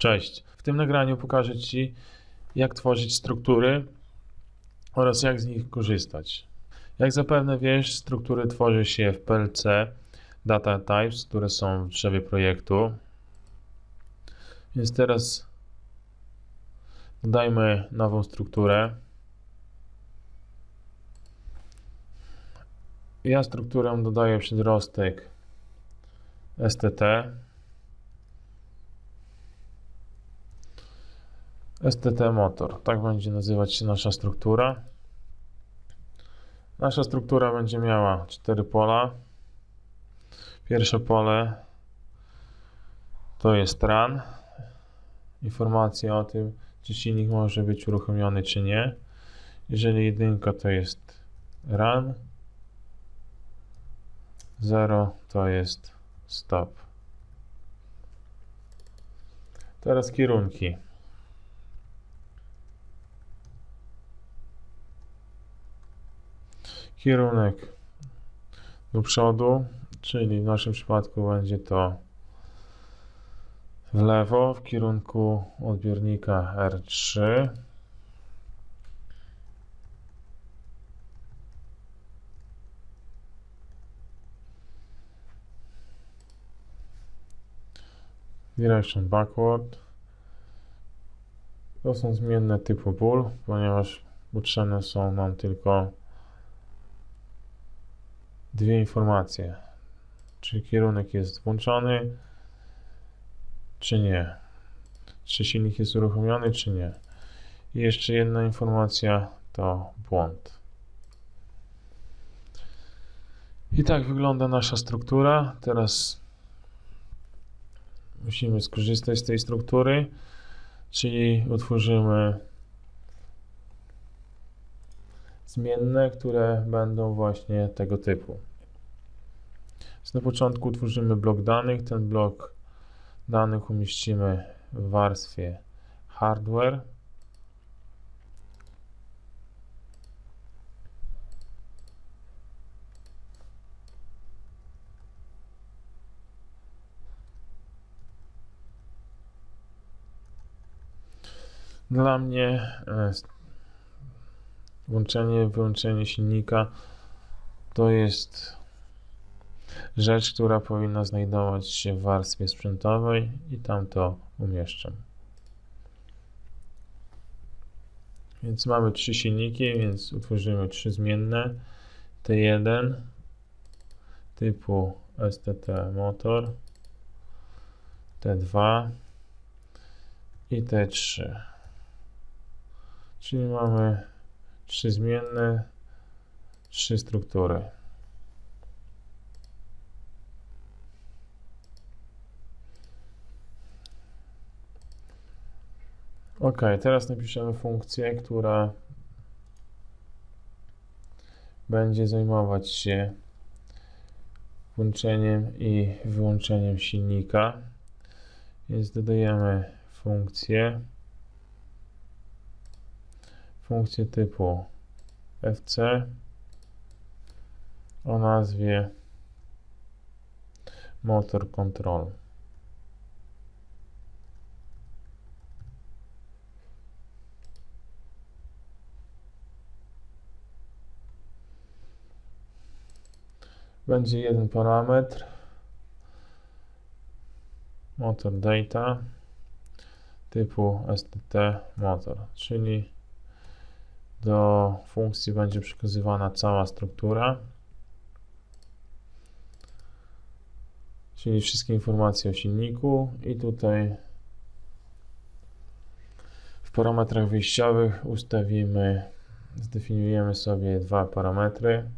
Cześć. W tym nagraniu pokażę Ci, jak tworzyć struktury oraz jak z nich korzystać. Jak zapewne wiesz, struktury tworzy się w PLC Data Types, które są w drzewie projektu. Więc teraz dodajmy nową strukturę. Ja strukturę dodaję przedrostek STT. STT Motor. Tak będzie nazywać się nasza struktura. Nasza struktura będzie miała cztery pola. Pierwsze pole to jest run. Informacja o tym, czy silnik może być uruchomiony, czy nie. Jeżeli jedynka to jest run, 0 to jest stop. Teraz kierunki. Kierunek do przodu, czyli w naszym przypadku będzie to w lewo w kierunku odbiornika R3. Direction backward. To są zmienne typu ból, ponieważ potrzebne są nam tylko dwie informacje. Czy kierunek jest włączony, czy nie. Czy silnik jest uruchomiony, czy nie. I jeszcze jedna informacja to błąd. I tak wygląda nasza struktura. Teraz musimy skorzystać z tej struktury, czyli utworzymy zmienne, które będą właśnie tego typu. Na początku utworzymy blok danych. Ten blok danych umieścimy w warstwie hardware. Dla mnie e, włączenie, wyłączenie silnika to jest rzecz, która powinna znajdować się w warstwie sprzętowej i tam to umieszczam. Więc mamy trzy silniki, więc utworzymy trzy zmienne. T1 typu STT motor, T2 i T3. Czyli mamy trzy zmienne, trzy struktury. Ok, teraz napiszemy funkcję, która będzie zajmować się włączeniem i wyłączeniem silnika. Więc dodajemy funkcję funkcję typu fc o nazwie motor control. Będzie jeden parametr motor data typu stt motor, czyli do funkcji będzie przekazywana cała struktura, czyli wszystkie informacje o silniku i tutaj w parametrach wyjściowych ustawimy, zdefiniujemy sobie dwa parametry.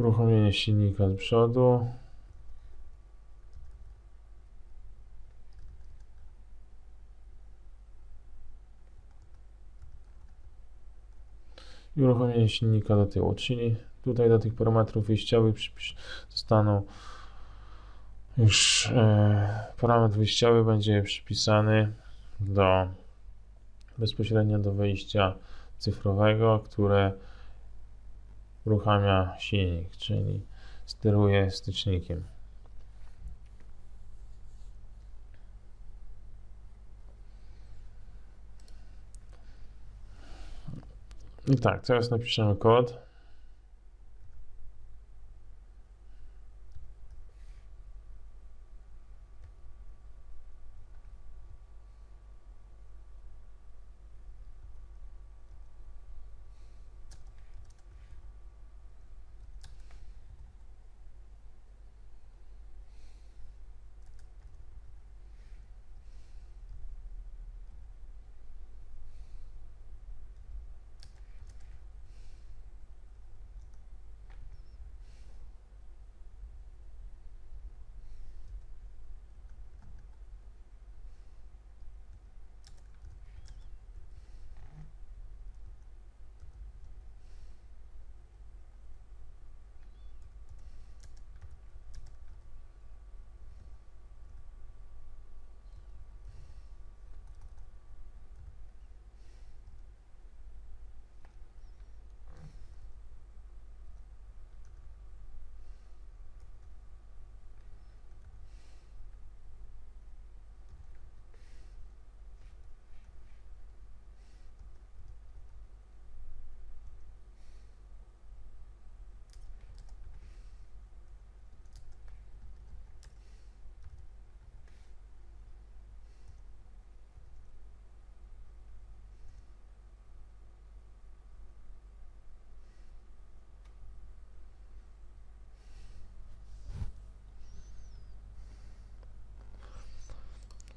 Uruchomienie silnika z przodu. I uruchomienie silnika do tyłu, czyli tutaj do tych parametrów wyjściowych zostaną już e, parametr wyjściowy będzie przypisany do bezpośrednio do wejścia cyfrowego, które uruchamia silnik, czyli steruje stycznikiem. I tak, teraz napiszemy kod.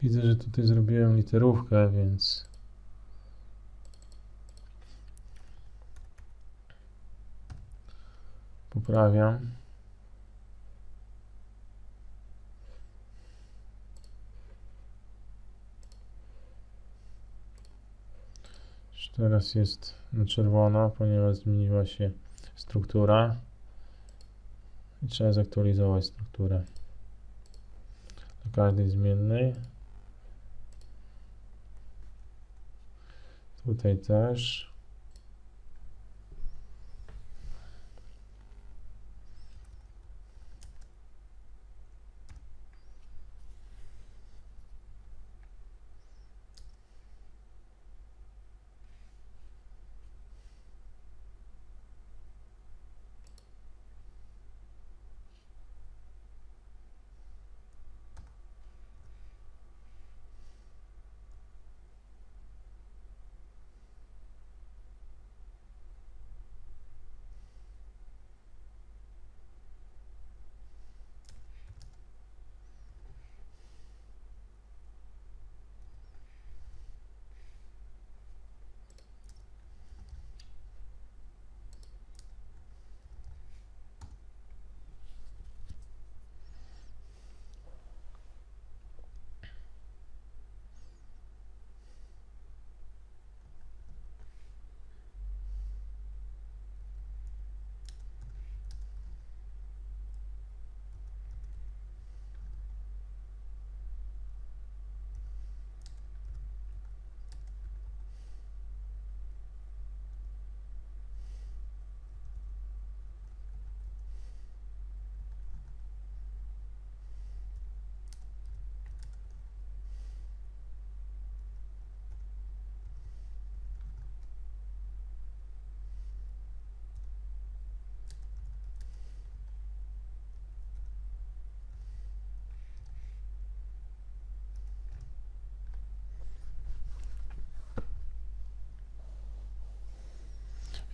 Widzę, że tutaj zrobiłem literówkę, więc poprawiam. Teraz jest na czerwono, ponieważ zmieniła się struktura i trzeba zaktualizować strukturę do każdej zmiennej. Tutaj też.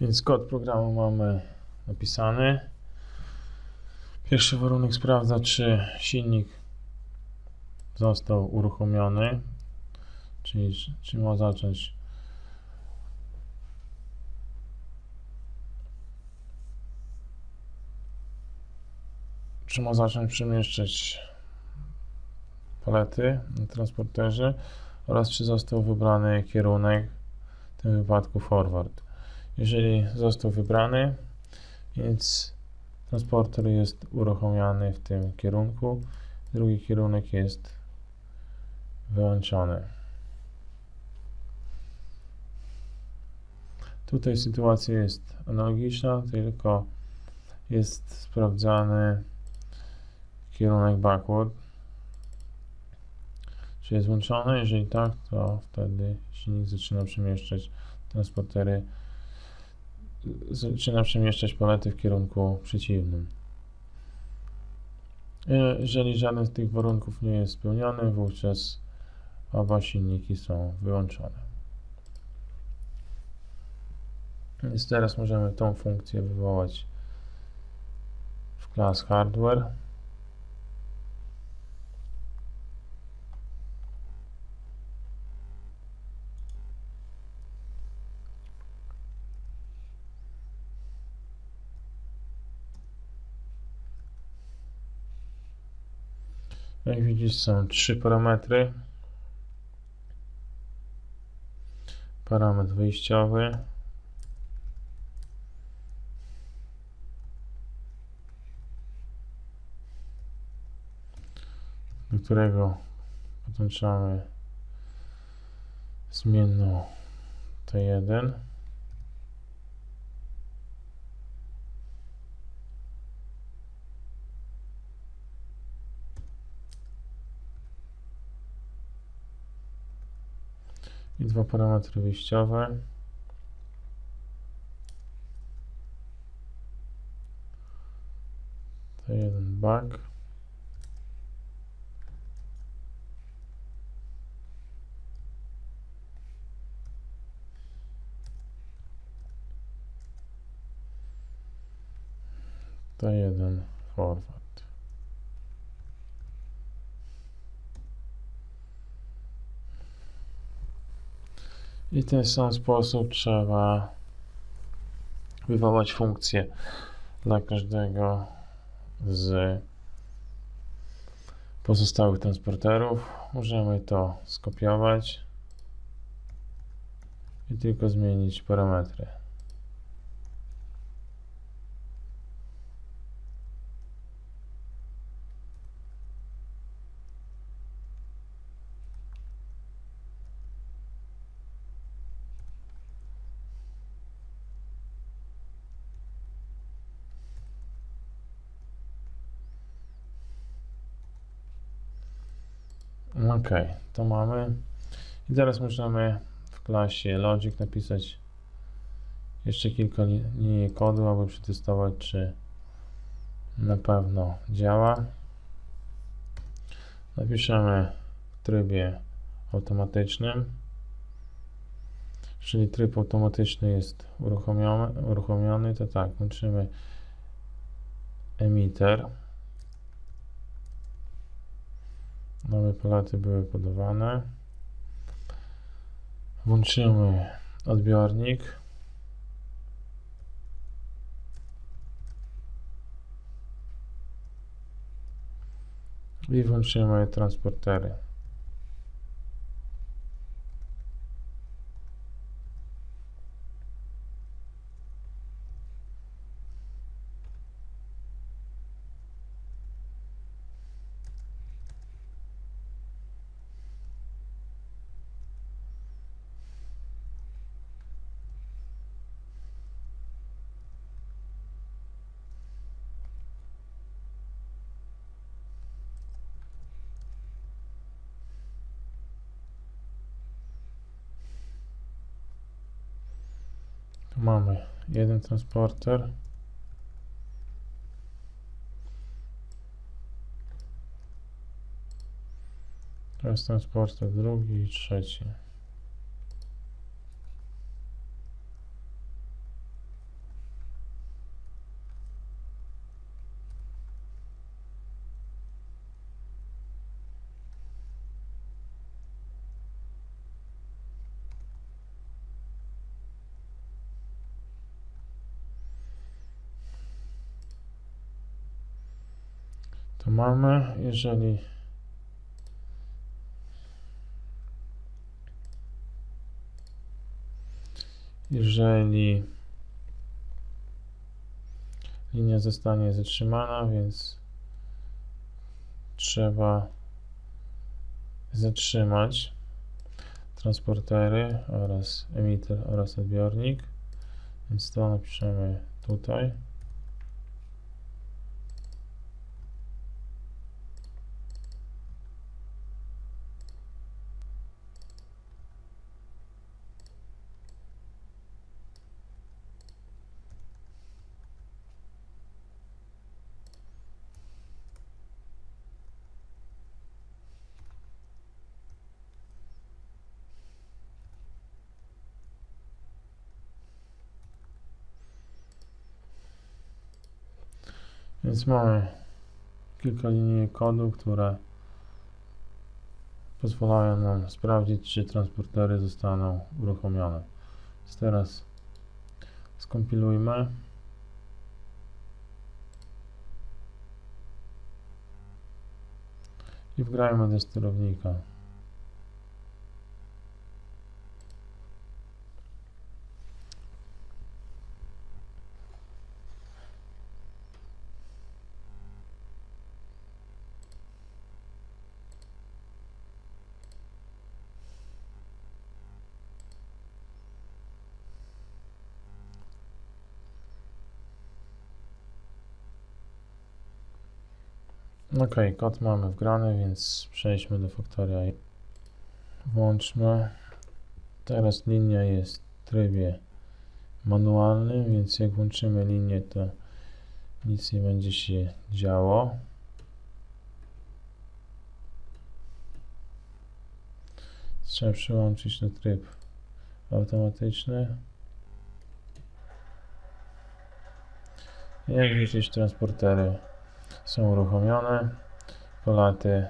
Więc kod programu mamy napisany. Pierwszy warunek sprawdza, czy silnik został uruchomiony, czyli czy- ma zacząć czy ma zacząć przemieszczać palety na transporterze oraz czy został wybrany kierunek, w tym wypadku forward. Jeżeli został wybrany, więc transporter jest uruchomiony w tym kierunku, drugi kierunek jest wyłączony. Tutaj sytuacja jest analogiczna, tylko jest sprawdzany kierunek backward. Czy jest włączony? Jeżeli tak, to wtedy silnik zaczyna przemieszczać transportery, zaczyna przemieszczać palety w kierunku przeciwnym. Jeżeli żaden z tych warunków nie jest spełniony, wówczas oba silniki są wyłączone. Więc teraz możemy tą funkcję wywołać w class hardware. Jak widzisz są trzy parametry. Parametr wyjściowy. do którego podłączamy zmienną T1 i dwa parametry wyjściowe T1 back to jeden forward. I w ten sam sposób trzeba wywołać funkcję dla każdego z pozostałych transporterów. Możemy to skopiować i tylko zmienić parametry. Ok, to mamy. I teraz możemy w klasie Logic napisać jeszcze kilka linii kodu, aby przetestować, czy na pewno działa. Napiszemy w trybie automatycznym, czyli tryb automatyczny jest uruchomiony, uruchomiony to tak, włączymy emitter. Palety były podawane. Włączymy odbiornik. I włączymy transportery. Mamy jeden transporter. To jest transporter drugi i trzeci. To mamy, jeżeli jeżeli linia zostanie zatrzymana, więc trzeba zatrzymać transportery oraz emitter oraz odbiornik. Więc to napiszemy tutaj. Więc mamy kilka linii kodu, które pozwalają nam sprawdzić, czy transportery zostaną uruchomione. Więc teraz skompilujmy. I wgrajmy do sterownika. Ok, kod mamy wgrany, więc przejdźmy do Factoria. i Włączmy. Teraz linia jest w trybie manualnym, więc jak włączymy linię, to nic nie będzie się działo. Trzeba przełączyć na tryb automatyczny. Jak widzisz, transportery są uruchomione, polaty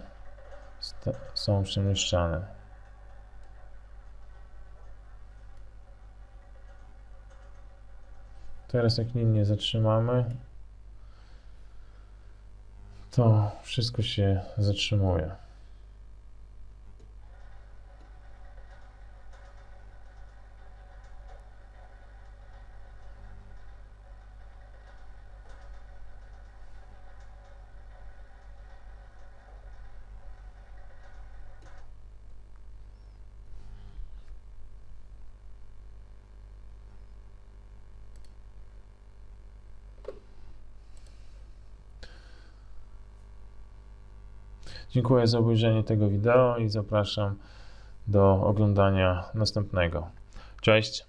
są przemieszczane. Teraz jak linię zatrzymamy, to wszystko się zatrzymuje. Dziękuję za obejrzenie tego wideo i zapraszam do oglądania następnego. Cześć!